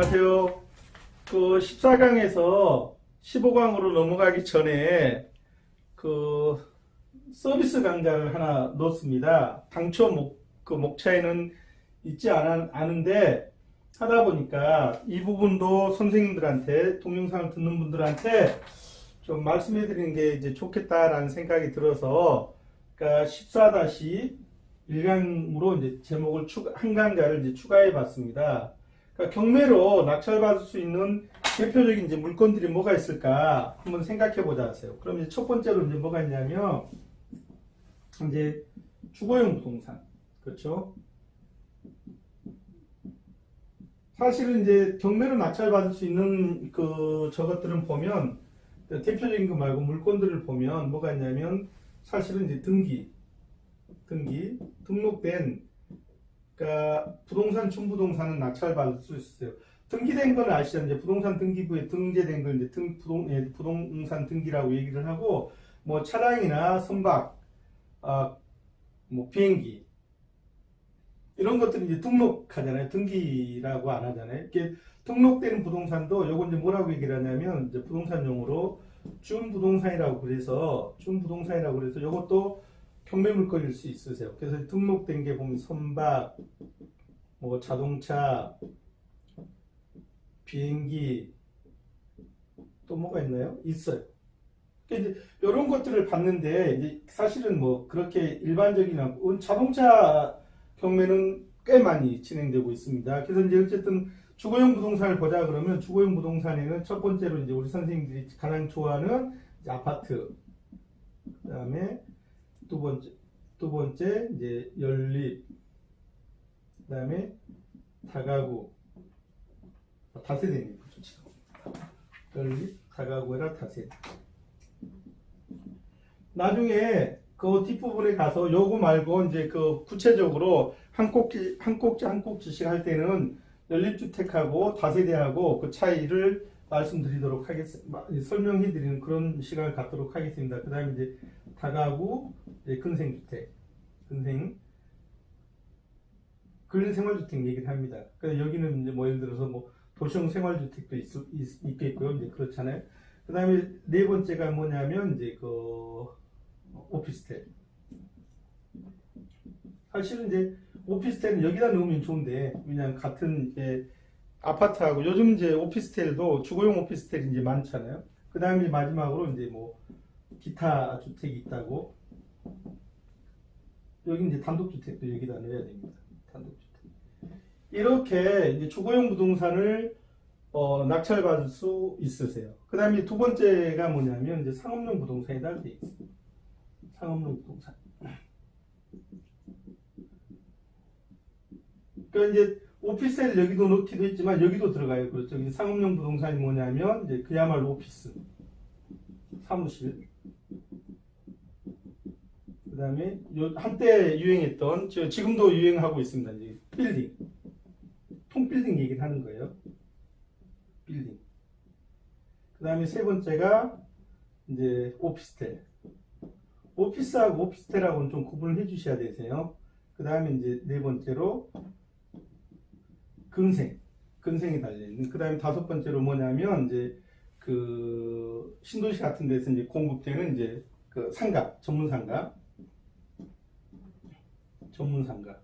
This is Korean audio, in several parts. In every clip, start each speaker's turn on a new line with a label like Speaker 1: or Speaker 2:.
Speaker 1: 안녕하세요. 그 14강에서 15강으로 넘어가기 전에 그 서비스 강좌를 하나 넣었습니다. 당초 목, 그 목차에는 있지 않, 않은데 하다 보니까 이 부분도 선생님들한테 동영상을 듣는 분들한테 좀 말씀해 드리는 게 이제 좋겠다라는 생각이 들어서 그러니까 14-1강으로 이제 제목을 추가, 한 강좌를 이제 추가해 봤습니다. 그러니까 경매로 낙찰받을 수 있는 대표적인 이제 물건들이 뭐가 있을까 한번 생각해 보자 하세요. 그럼 이제 첫 번째로 이제 뭐가 있냐면 이제 주거용 부동산 그렇죠? 사실은 이제 경매로 낙찰받을 수 있는 그 저것들은 보면 대표적인 거 말고 물건들을 보면 뭐가 있냐면 사실은 이제 등기 등기 등록된 그러니까 부동산 춘부동산은 낙찰받을 수 있어요. 등기된 건 아시죠? 이제 부동산 등기부에 등재된 걸 이제 등 부동 예, 부동산 등기라고 얘기를 하고 뭐 차량이나 선박, 아, 뭐 비행기 이런 것들은 이제 등록하잖아요. 등기라고 안 하잖아요. 이렇게 등록되는 부동산도 요건 이제 뭐라고 얘기를 하냐면 이제 부동산 용어로 준부동산이라고 그래서 준부동산이라고 그래서 요것도 경매 물건일 수 있으세요. 그래서 등록된 게 보면 선박, 뭐 자동차, 비행기 또 뭐가 있나요? 있어요. 그러니까 이제 이런 것들을 봤는데 이제 사실은 뭐 그렇게 일반적인 않고 자동차 경매는 꽤 많이 진행되고 있습니다. 그래서 이제 어쨌든 주거용 부동산을 보자 그러면 주거용 부동산에는 첫 번째로 이제 우리 선생님들이 가장 좋아하는 아파트, 그다음에 두 번째 두 번째 이제 연립, 그다음에 다가구, 아, 다세대네 그죠 지금 연립, 다가구라 다세대. 나중에 그 뒷부분에 가서 요거 말고 이제 그 구체적으로 한 꼭지 한 꼭지 한 꼭지씩 할 때는 연립주택하고 다세대하고 그 차이를 말씀드리도록 하겠습니다. 설명해 드리는 그런 시간을 갖도록 하겠습니다. 그 다음에 이제 다가구, 이제 근생주택, 근생, 근생활주택 얘기를 합니다. 그래서 여기는 이제 뭐 예를 들어서 뭐 도시형 생활주택도 있겠고요. 이제 그렇잖아요. 그 다음에 네 번째가 뭐냐면 이제 그 오피스텔. 사실은 이제 오피스텔은 여기다 넣으면 좋은데 왜냐하면 같은 이제 아파트하고 요즘 이제 오피스텔도 주거용 오피스텔이 이제 많잖아요. 그 다음에 마지막으로 이제 뭐 기타 주택이 있다고 여기 이제 단독주택도 여기다 넣어야 됩니다. 단독주택. 이렇게 이제 주거용 부동산을 어, 낙찰받을 수 있으세요. 그 다음에 두 번째가 뭐냐면 이제 상업용 부동산이다 돼 있어요. 상업용 부동산. 그러니까 이제 오피스텔 여기도 넣기도 했지만 여기도 들어가요. 그렇죠. 상업용 부동산이 뭐냐면 이제 그야말로 오피스, 사무실. 그다음에 요 한때 유행했던 저 지금도 유행하고 있습니다. 빌딩, 통빌딩 얘기를 하는 거예요. 빌딩. 그다음에 세 번째가 이제 오피스텔. 오피스하고 오피스텔하고는 좀 구분을 해주셔야 되세요. 그 다음에 이제 네 번째로 근생, 근생이 달려있는. 그 다음에 다섯 번째로 뭐냐면, 이제, 그, 신도시 같은 데서 이제 공급되는 이제, 그 상가, 전문 상가. 전문 상가.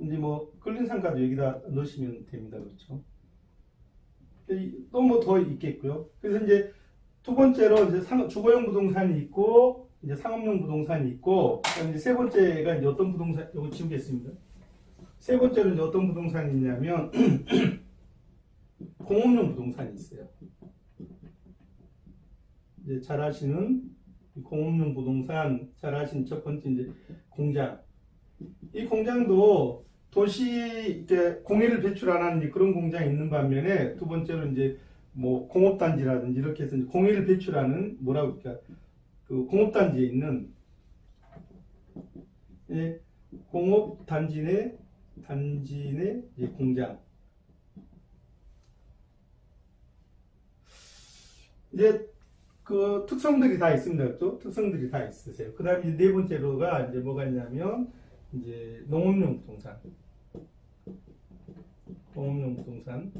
Speaker 1: 이제 뭐, 끌린 상가도 여기다 넣으시면 됩니다. 그렇죠. 또 뭐 더 있겠고요. 그래서 이제, 두 번째로 이제 상, 주거용 부동산이 있고, 이제 상업용 부동산이 있고, 이제 세 번째가 이제 어떤 부동산, 이거 지우겠습니다. 세 번째로 이제 어떤 부동산이 있냐면 공업용 부동산이 있어요. 이제 잘 아시는 공업용 부동산, 잘 아시는 첫 번째 이제 공장. 이 공장도 도시 공해를 배출 안 하는 그런 공장이 있는 반면에 두 번째로 이제 뭐 공업단지라든지 이렇게 해서 공해를 배출하는 뭐라고 할까 그 공업단지에 있는 예, 공업단지 내 단지 내 이제 공장. 이제 그 특성들이 다 있습니다. 또 특성들이 다 있으세요. 그 다음에 네 번째로가 이제 뭐가 있냐면 이제 농업용 부동산. 농업용 부동산.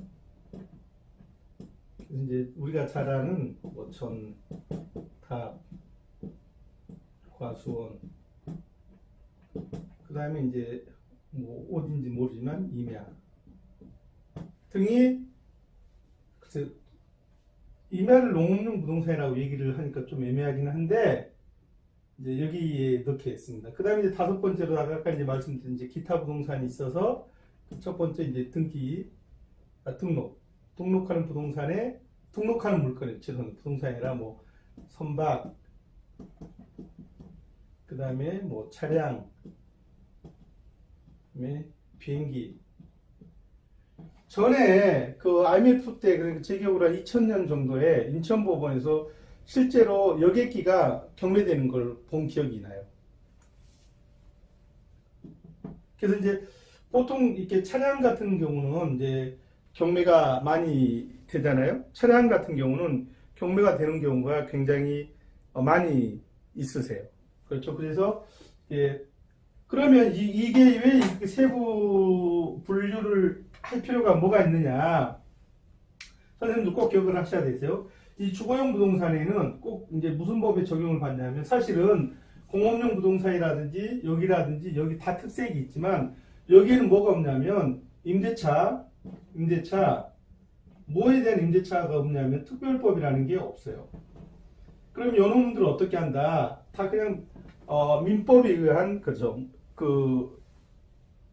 Speaker 1: 이제 우리가 잘 아는 뭐 전, 탑, 과수원, 그 다음에 이제 뭐 어딘지 모르지만 임야 등이 글쎄 임야를 농업용 부동산이라고 얘기를 하니까 좀 애매하긴 한데 이제 여기에 넣게 했습니다. 그 다음에 다섯 번째로 아까 이제 말씀드린 이제 기타 부동산이 있어서 그첫 번째 이제 등기 아, 등록 등록하는 부동산에 등록하는 물건이 죄송합니다. 부동산이라 뭐 선박 그 다음에 뭐 차량 그다음에 비행기 전에 그 IMF 때 그러니까 제 기억으로 한 2000년 정도에 인천법원에서 실제로 여객기가 경매되는 걸 본 기억이 나요. 그래서 이제 보통 이렇게 차량 같은 경우는 이제 경매가 많이 되잖아요. 차량 같은 경우는 경매가 되는 경우가 굉장히 어, 많이 있으세요. 그렇죠. 그래서 예, 그러면 이, 이게 왜 이렇게 세부 분류를 할 필요가 뭐가 있느냐? 선생님도 꼭 기억을 하셔야 되세요. 이 주거용 부동산에는 꼭 이제 무슨 법에 적용을 받냐면 사실은 공업용 부동산이라든지 여기라든지 여기 다 특색이 있지만 여기에는 뭐가 없냐면 임대차, 임대차 뭐에 대한 임대차가 없냐면 특별법이라는 게 없어요. 그럼 연호분들은 어떻게 한다? 다 그냥 어, 민법에 의한 그죠? 그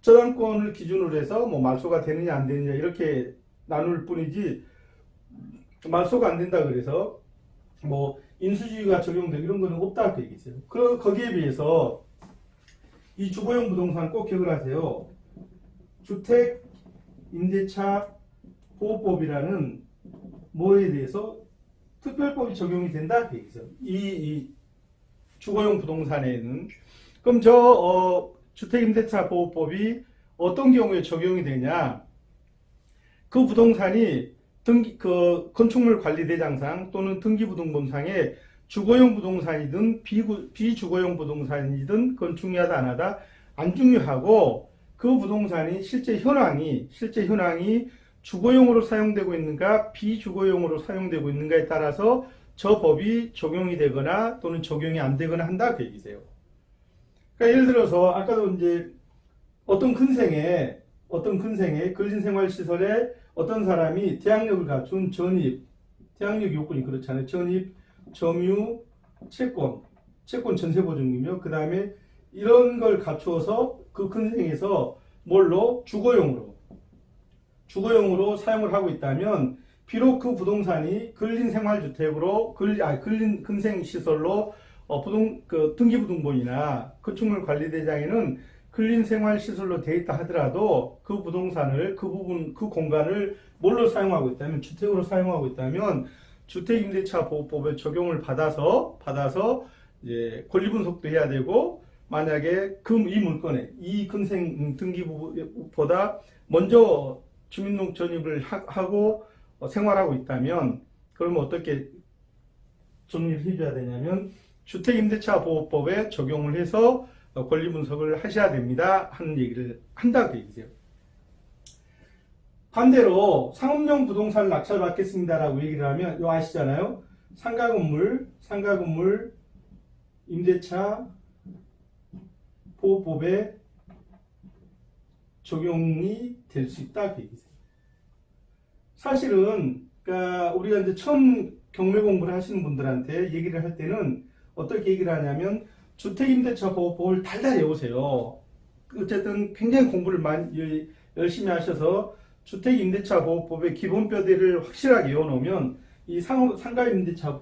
Speaker 1: 저당권을 기준으로 해서 뭐 말소가 되느냐 안 되느냐 이렇게 나눌 뿐이지 말소가 안 된다 그래서 뭐 인수주의가 적용되고 이런 거는 없다 그 얘기죠. 그 거기에 비해서 이 주거용 부동산 꼭 기억을 하세요. 주택 임대차 보호법이라는 뭐에 대해서 특별법이 적용이 된다 그 얘기죠. 이, 이 주거용 부동산에는 그럼 저 어, 주택 임대차 보호법이 어떤 경우에 적용이 되냐? 그 부동산이 등기 그 건축물 관리 대장상 또는 등기부등본상에 주거용 부동산이든 비구, 비주거용 부동산이든 그건 중요하다 안 하다 안 중요하고 그 부동산이 실제 현황이 실제 현황이 주거용으로 사용되고 있는가 비주거용으로 사용되고 있는가에 따라서 저 법이 적용이 되거나 또는 적용이 안 되거나 한다 그 얘기세요. 그러니까 예를 들어서 아까도 이제 어떤 근생에 어떤 근생에 근린생활시설에 어떤 사람이 대항력을 갖춘 전입 대항력 요건이 그렇잖아요. 전입, 점유, 채권, 채권 전세 보증이며 그 다음에 이런 걸 갖추어서 그 근생에서 뭘로 주거용으로 주거용으로 사용을 하고 있다면 비록 그 부동산이 근린 생활주택으로 근, 아, 근린 근생시설로 어, 부동 그 등기부등본이나 건축물 관리대장에는 근린생활 시설로 돼 있다 하더라도 그 부동산을 그 부분 그 공간을 뭘로 사용하고 있다면 주택으로 사용하고 있다면 주택임대차 보호법에 적용을 받아서 받아서 이제 권리 분석도 해야 되고 만약에 그이 물건에 이 근생 등기부보다 먼저 주민등록 전입을 하- 하고 어, 생활하고 있다면 그러면 어떻게 정리를 해줘야 되냐면 주택임대차 보호법에 적용을 해서 어, 권리 분석을 하셔야 됩니다 하는 얘기를 한다고 얘기세요. 반대로 상업용 부동산을 낙찰받겠습니다라고 얘기를 하면 이거 아시잖아요. 상가 건물, 상가 건물 임대차 보호법에 적용이 될 수 있다 그 얘기세요. 사실은 그러니까 우리가 이제 처음 경매 공부를 하시는 분들한테 얘기를 할 때는 어떻게 얘기를 하냐면 주택임대차 보호법을 달달 외우세요. 어쨌든 굉장히 공부를 많이 열- 열심히 하셔서 주택임대차 보호법의 기본 뼈대를 확실하게 외워놓으면 이 상, 상가임대차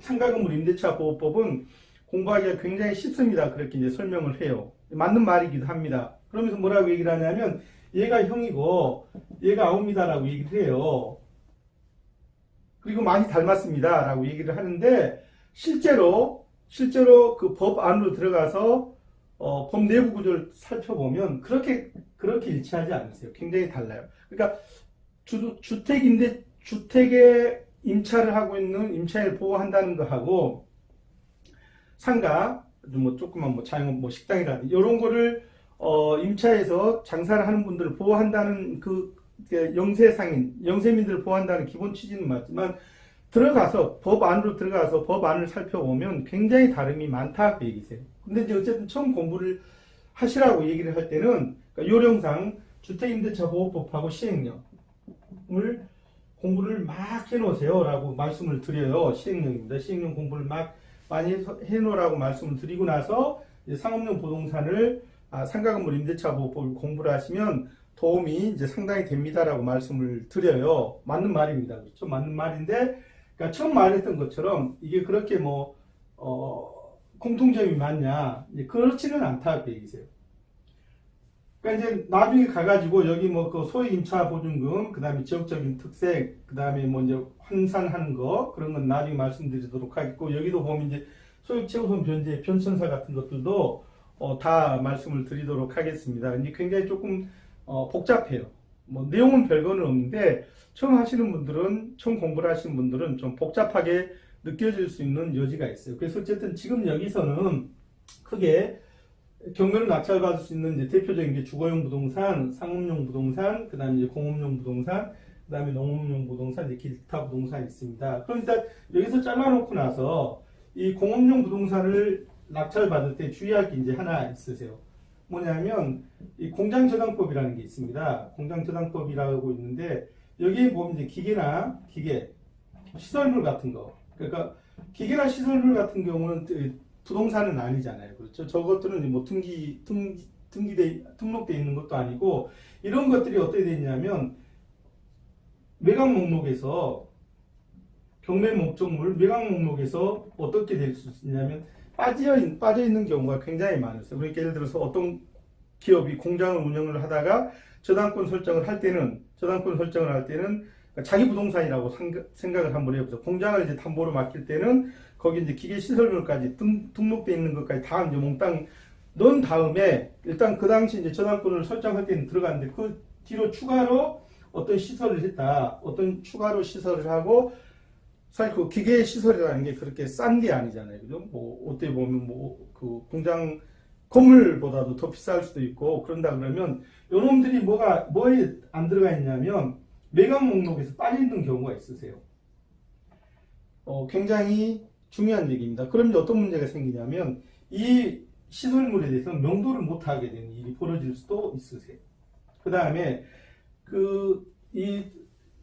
Speaker 1: 상가 건물 임대차 보호법은 공부하기가 굉장히 쉽습니다. 그렇게 이제 설명을 해요. 맞는 말이기도 합니다. 그러면서 뭐라고 얘기를 하냐면 얘가 형이고 얘가 아옵니다라고 얘기를 해요. 그리고 많이 닮았습니다. 라고 얘기를 하는데 실제로 실제로 그 법 안으로 들어가서 어, 법 내부 구조를 살펴보면 그렇게 그렇게 일치하지 않으세요. 굉장히 달라요. 그러니까 주, 주택 임대 주택에 임차를 하고 있는 임차인을 보호한다는 거하고 상가 뭐 조그만 뭐 자영업 뭐 식당이라든지 이런 거를 어, 임차해서 장사를 하는 분들을 보호한다는 그그 영세 상인, 영세민들을 보호한다는 기본 취지는 맞지만 들어가서 법 안으로 들어가서 법 안을 살펴보면 굉장히 다름이 많다 그 얘기세요. 근데 이제 어쨌든 처음 공부를 하시라고 얘기를 할 때는 그러니까 요령상 주택임대차보호법하고 시행령을 공부를 막 해놓으세요라고 말씀을 드려요. 시행령입니다. 시행령 공부를 막 많이 해놓으라고 말씀을 드리고 나서 상업용 부동산을 아, 상가건물 임대차 보호법을 공부를 하시면 도움이 이제 상당히 됩니다라고 말씀을 드려요. 맞는 말입니다. 그렇죠? 맞는 말인데, 그러니까 처음 말했던 것처럼 이게 그렇게 뭐, 어, 공통점이 많냐. 그렇지는 않다. 그 얘기세요. 그러니까 이제 나중에 가가지고 여기 뭐 그 소액 임차 보증금, 그 다음에 지역적인 특색, 그 다음에 뭐 이제 환산하는 거, 그런 건 나중에 말씀드리도록 하겠고, 여기도 보면 이제 소액 최우선 변제, 변천사 같은 것들도 어, 다 말씀을 드리도록 하겠습니다. 이제 굉장히 조금 어, 복잡해요. 뭐 내용은 별거는 없는데 처음 하시는 분들은 처음 공부를 하시는 분들은 좀 복잡하게 느껴질 수 있는 여지가 있어요. 그래서 어쨌든 지금 여기서는 크게 경매로 낙찰받을 수 있는 이제 대표적인 게 주거용 부동산, 상업용 부동산, 그다음에 이제 공업용 부동산, 그다음에 농업용 부동산, 이제 기타 부동산이 있습니다. 그럼 일단 여기서 잘라놓고 나서 이 공업용 부동산을 낙찰받을 때 주의할 게 이제 하나 있으세요. 뭐냐면 이 공장 저당법이라는 게 있습니다. 공장 저당법이라고 있는데 여기에 보면 이제 기계나 기계, 시설물 같은 거. 그러니까 기계나 시설물 같은 경우는 그 부동산은 아니잖아요. 그렇죠? 저것들은 뭐 등기 등기 등기돼 등록돼 있는 것도 아니고 이런 것들이 어떻게 돼 있냐면 매각 목록에서 경매 목적물 매각 목록에서 어떻게 될 수 있냐면 빠져, 있, 빠져 있는 경우가 굉장히 많았어요. 그러니까 예를 들어서 어떤 기업이 공장을 운영을 하다가 저당권 설정을 할 때는 저당권 설정을 할 때는 자기 부동산이라고 생각- 생각을 한번 해보세요. 공장을 이제 담보로 맡길 때는 거기 이제 기계 시설물까지 등, 등록돼 있는 것까지 다 이제 몽땅 넣은 다음에 일단 그 당시 이제 저당권을 설정할 때는 들어갔는데 그 뒤로 추가로 어떤 시설을 했다. 어떤 추가로 시설을 하고 사실 그 기계 시설이라는 게 그렇게 싼 게 아니잖아요. 그죠? 뭐 어떻게 보면 뭐 그 공장 건물보다도 더 비쌀 수도 있고 그런다 그러면 요놈들이 뭐가 뭐에 안 들어가 있냐면 매각 목록에서 빠져 있는 경우가 있으세요. 어, 굉장히 중요한 얘기입니다. 이제 어떤 문제가 생기냐면 이 시설물에 대해서 명도를 못 하게 되는 일이 벌어질 수도 있으세요. 그 다음에 그 이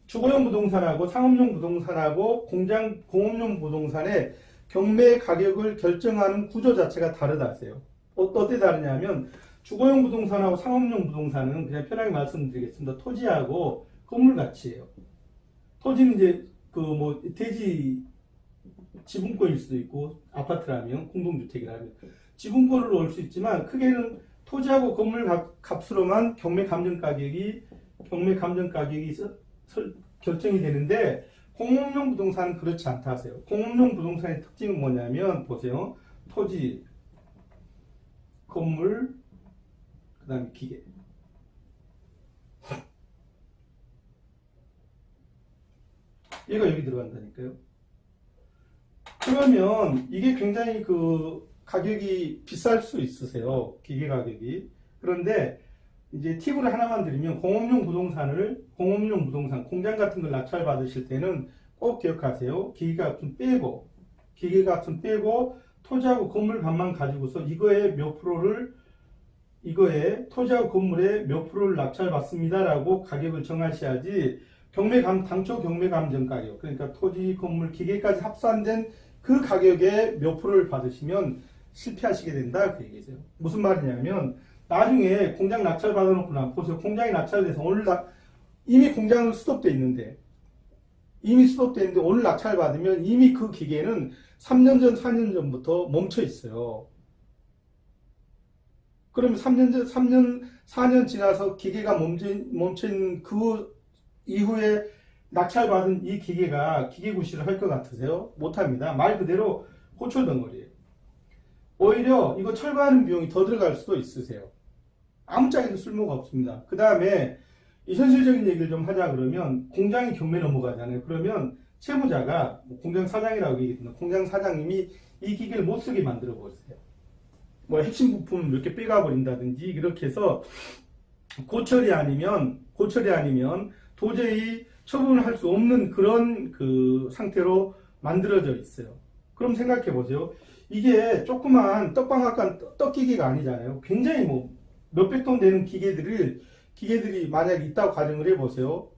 Speaker 1: 주거용 부동산하고 상업용 부동산하고 공장 공업용 부동산의 경매 가격을 결정하는 구조 자체가 다르다 하세요. 어, 어때 다르냐면 주거용 부동산하고 상업용 부동산은 그냥 편하게 말씀드리겠습니다. 토지하고 건물 가치예요. 토지는 이제 그 뭐 대지 지분권일 수도 있고 아파트라면 공동주택이라면 지분권으로 올수 있지만 크게는 토지하고 건물 값- 값으로만 경매 감정 가격이 경매 감정 가격이 결정이 되는데 공업용 부동산은 그렇지 않다 하세요. 공업용 부동산의 특징은 뭐냐면 보세요. 토지, 건물, 그 다음에 기계. 얘가 여기 들어간다니까요. 그러면 이게 굉장히 그 가격이 비쌀 수 있으세요. 기계 가격이. 그런데 이제 팁을 하나만 드리면 공업용 부동산을 공업용 부동산 공장 같은 걸 낙찰 받으실 때는 꼭 기억하세요. 기계값 좀 빼고 기계값 좀 빼고 토지하고 건물 값만 가지고서 이거에 몇 프로를 이거에 토지하고 건물에 몇 프로를 낙찰 받습니다라고 가격을 정하셔야지 경매 감 당초 경매 감정 가격 그러니까 토지 건물 기계까지 합산된 그 가격에 몇 프로를 받으시면 실패하시게 된다 그 얘기세요. 무슨 말이냐면 나중에 공장 낙찰 받아놓고 나 보세요. 공장이 낙찰돼서 오늘 나 이미 공장은 수독돼 있는데 이미 수독돼 있는데 오늘 낙찰 받으면 이미 그 기계는 3년 전, 4년 전부터 멈춰 있어요. 그러면 3년 전, 3년, 4년 지나서 기계가 있는 그 이후에 낙찰 받은 이 기계가 기계 구실을 할 것 같으세요? 못합니다. 말 그대로 고철 덩어리예요. 오히려 이거 철거하는 비용이 더 들어갈 수도 있으세요. 아무짝에도 쓸모가 없습니다. 그 다음에 이 현실적인 얘기를 좀 하자 그러면 공장이 경매 넘어가잖아요. 그러면 채무자가 뭐 공장 사장이라고 얘기했는데 공장 사장님이 이 기계를 못 쓰게 만들어 버리세요. 뭐 핵심 몇개 빼가 버린다든지 이렇게 해서 고철이 아니면 고철이 아니면 도저히 처분을 할 수 없는 그런 그 상태로 만들어져 있어요. 그럼 생각해 보세요. 이게 조그만 떡방앗간 떡기계가 아니잖아요. 굉장히 뭐 몇백 톤 되는 기계들을 기계들이 만약 있다고 가정을 해보세요.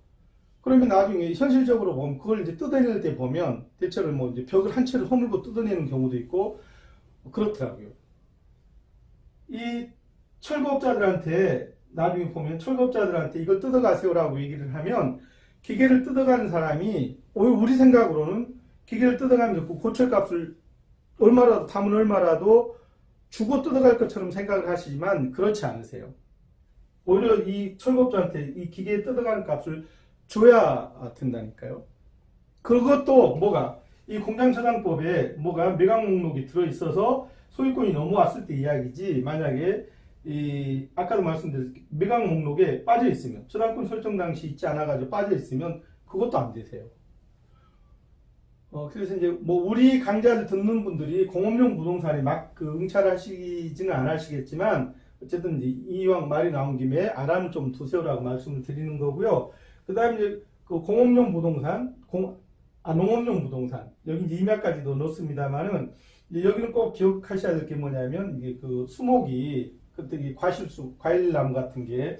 Speaker 1: 그러면 나중에 현실적으로 보면 그걸 이제 뜯어낼 때 보면 대체로 뭐 이제 벽을 한 채를 허물고 뜯어내는 경우도 있고 그렇더라고요. 이 철거업자들한테 나중에 보면 철거업자들한테 이걸 뜯어가세요라고 얘기를 하면 기계를 뜯어가는 사람이 오히려 우리 생각으로는 기계를 뜯어가면서 그 고철값을 얼마라도 담은 얼마라도 주고 뜯어갈 것처럼 생각을 하시지만 그렇지 않으세요. 오히려 이 철거업자한테 이 기계에 뜯어가는 값을 줘야 된다니까요. 그것도 뭐가 이 공장저장법에 뭐가 매각 목록이 들어 있어서 소유권이 넘어왔을 때 이야기지 만약에 이 아까도 말씀드렸듯이 매각 목록에 빠져 있으면 저당권 설정 당시 있지 않아 가지고 빠져 있으면 그것도 안 되세요. 어 그래서 이제 뭐 우리 강좌를 듣는 분들이 공업용 부동산에 막 그 응찰하시지는 않으시겠지만 어쨌든 이왕 말이 나온 김에 알아는 좀 두세요라고 말씀을 드리는 거고요. 그다음에 이제 그 공업용 부동산, 공, 아 농업용 부동산 여기 이제 임야까지도 넣습니다만은 여기는 꼭 기억하셔야 될 게 뭐냐면 이게 그 수목이 그때 이 과실수, 과일나무 같은 게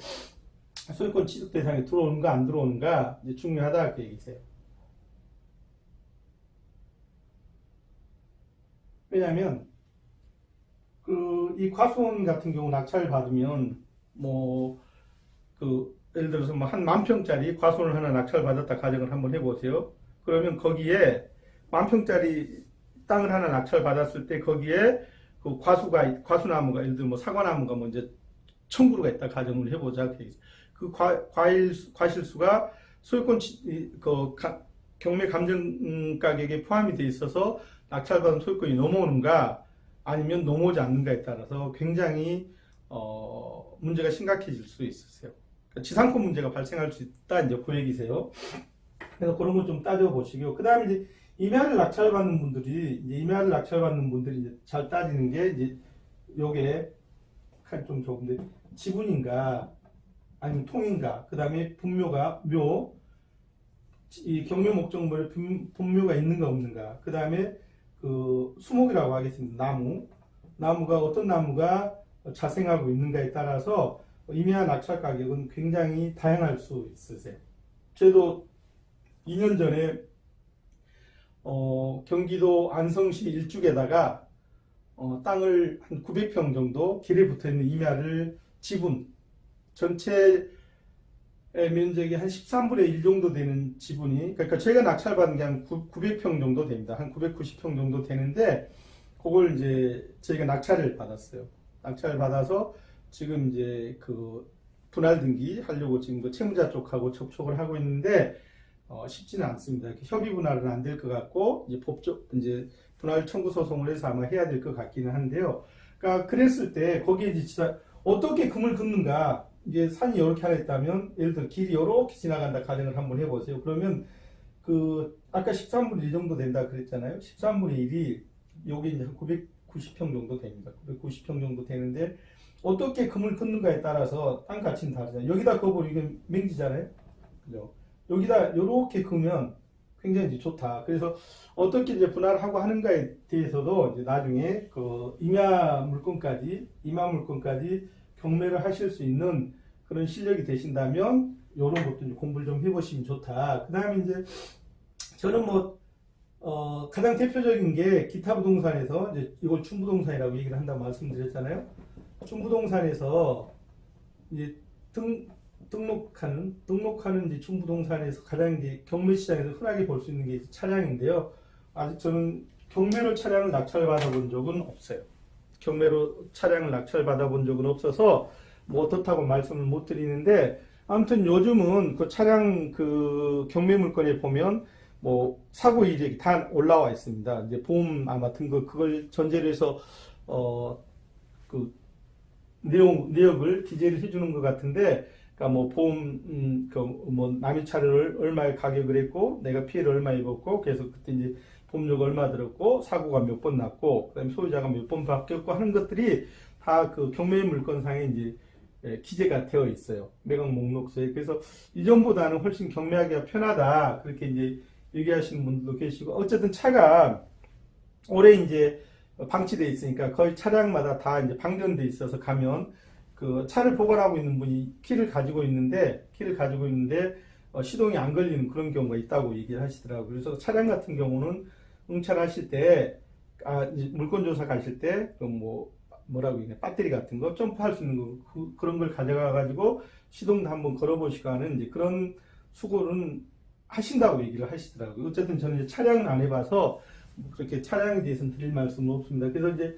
Speaker 1: 소유권 취득 대상에 들어오는가 안 들어오는가 중요하다 그 얘기세요. 왜냐하면 그 이 과수원 같은 경우 낙찰 받으면 뭐 그 예를 들어서 뭐 한 만 평짜리 과수원을 하나 낙찰 받았다 가정을 한번 해보세요. 그러면 거기에 만 평짜리 땅을 하나 낙찰 받았을 때 거기에 그 과수가 있- 과수나무가 예를 들어 뭐 사과나무가 뭐 이제 천 그루가 있다 가정을 해보자. 그 과, 과일 수- 과실수가 소유권 그 가- 경매 감정 음, 가격에 포함이 돼 있어서 낙찰받은 소유권이 넘어오는가 아니면 넘어오지 않는가에 따라서 굉장히 어, 문제가 심각해질 수 있으세요. 그러니까 지상권 문제가 발생할 수 있다 이제 그 얘기세요. 그래서 그런 거좀 따져 보시고요. 그 다음에 이제 임야를 낙찰받는 분들이 이제 임야를 낙찰받는 분들이 이제 잘 따지는 게 이제 요게 좀 좁은데 지분인가 아니면 통인가 그 다음에 분묘가 묘 이 경매 목적물에 분- 분묘가 있는가 없는가 그 다음에 그 수목이라고 하겠습니다 나무 나무가 어떤 나무가 자생하고 있는가에 따라서 임야 낙찰 가격은 굉장히 다양할 수 있으세요. 저도 2년 전에 어, 경기도 안성시 일죽에다가 어, 땅을 한 900평 정도 길에 붙어 있는 임야를 지분 전체 면적이 한 13분의 1 정도 되는 지분이 그러니까 제가 낙찰받은 게 한 900평 정도 됩니다. 한 990평 정도 되는데 그걸 이제 저희가 낙찰을 받았어요. 낙찰을 받아서 지금 이제 그 분할 등기 하려고 지금 그 채무자 쪽하고 접촉을 하고 있는데 어, 쉽지는 않습니다. 협의 분할은 안 될 것 같고 이제 법적 이제 분할 청구 소송을 해서 아마 해야 될 것 같기는 한데요. 그러니까 그랬을 때 거기에 이제 어떻게 금을 긋는가 이제 산이 이렇게 하나 있다면 예를 들어 길이 이렇게 지나간다 가정을 한번 해보세요. 그러면 그 아까 13분의 1 정도 된다 그랬잖아요. 13분의 1이 여기 이제 한 990평 정도 됩니다. 990평 정도 되는데 어떻게 금을 긋는가에 따라서 땅 가치는 다르잖아요. 여기다 그거 이게 맹지잖아요. 그죠? 여기다 이렇게 그으면 굉장히 좋다. 그래서 어떻게 이제 분할하고 하는가에 대해서도 이제 나중에 그 임야 물건까지 임야 물건까지 경매를 하실 수 있는 그런 실력이 되신다면 이런 것도 공부를 좀 해보시면 좋다. 그 다음에 이제 저는 뭐 어, 가장 대표적인 게 기타 부동산에서 이제 이걸 춘부동산이라고 얘기를 한다고 말씀드렸잖아요. 춘부동산에서 이제 등 등록하는 등록하는 이제 춘부동산에서 가장 이제 경매 시장에서 흔하게 볼 수 있는 게 차량인데요. 아직 저는 경매로 차량을 낙찰 받아본 적은 없어요. 경매로 차량을 낙찰 받아 본 적은 없어서 뭐 어떻다고 말씀을 못 드리는데 아무튼 요즘은 그 차량 그 경매 물건에 보면 뭐 사고 이력이 다 올라와 있습니다. 이제 보험 아마 등급 그걸 전제로 해서 어 그 내용 내역을 기재를 해주는 것 같은데 그러니까 뭐 보험 음, 그뭐 남의 차를 얼마에 가격을 했고 내가 피해를 얼마 입었고 그래서 그때 이제 보험료가 얼마 들었고 사고가 몇 번 났고 그다음에 소유자가 몇 번 바뀌었고 하는 것들이 다 그 경매 물건상에 이제 예, 기재가 되어 있어요. 매각 목록서에. 그래서 이전보다는 훨씬 경매하기가 편하다. 그렇게 이제 얘기하시는 분들도 계시고, 어쨌든 차가 올해 이제 방치돼 있으니까 거의 차량마다 다 이제 방전돼 있어서 가면 그 차를 보관하고 있는 분이 키를 가지고 있는데 키를 가지고 있는데 어, 시동이 안 걸리는 그런 경우가 있다고 얘기를 하시더라고요. 그래서 차량 같은 경우는 응찰하실 때 아, 이제 물건 조사 가실 때 그 뭐 뭐라고 얘기해 배터리 같은 거 점프할 수 있는 거 그, 그런 걸 가져가 가지고 시동도 한번 걸어보시고 하는 이제 그런 수고는 하신다고 얘기를 하시더라고요. 어쨌든 저는 이제 차량을 안 해봐서 뭐 그렇게 차량에 대해서는 드릴 말씀은 없습니다. 그래서 이제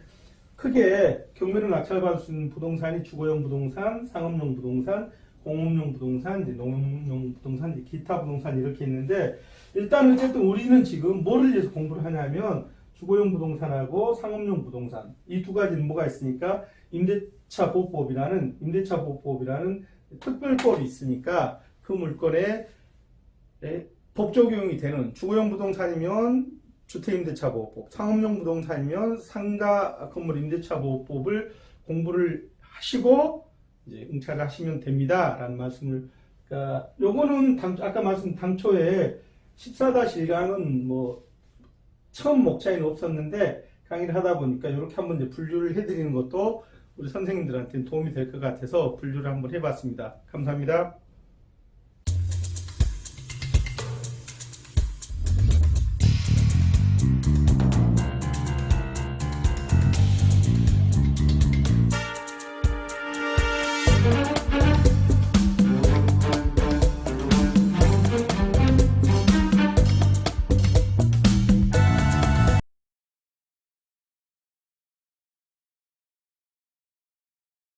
Speaker 1: 크게 경매를 낙찰받을 수 있는 부동산이 주거용 부동산, 상업용 부동산, 공업용 부동산, 이제 농업용 부동산, 이제 기타 부동산 이렇게 있는데 일단 어쨌든 우리는 지금 뭐를 위해서 공부를 하냐면 주거용 부동산하고 상업용 부동산. 이 두 가지는 뭐가 있으니까? 임대차 보호법이라는 임대차 보호법이라는 특별법이 있으니까 그 물건에 에, 법 적용이 되는 주거용 부동산이면 주택임대차 보호법, 상업용 부동산이면 상가 건물 임대차 보호법을 공부를 하시고 이제 응찰을 하시면 됩니다라는 말씀을 그러니까 요거는 당, 아까 말씀 당초에 14-1강은 뭐 처음 목차에는 없었는데 강의를 하다 보니까 이렇게 한번 이제 분류를 해드리는 것도 우리 선생님들한테 도움이 될 것 같아서 분류를 한번 해봤습니다. 감사합니다.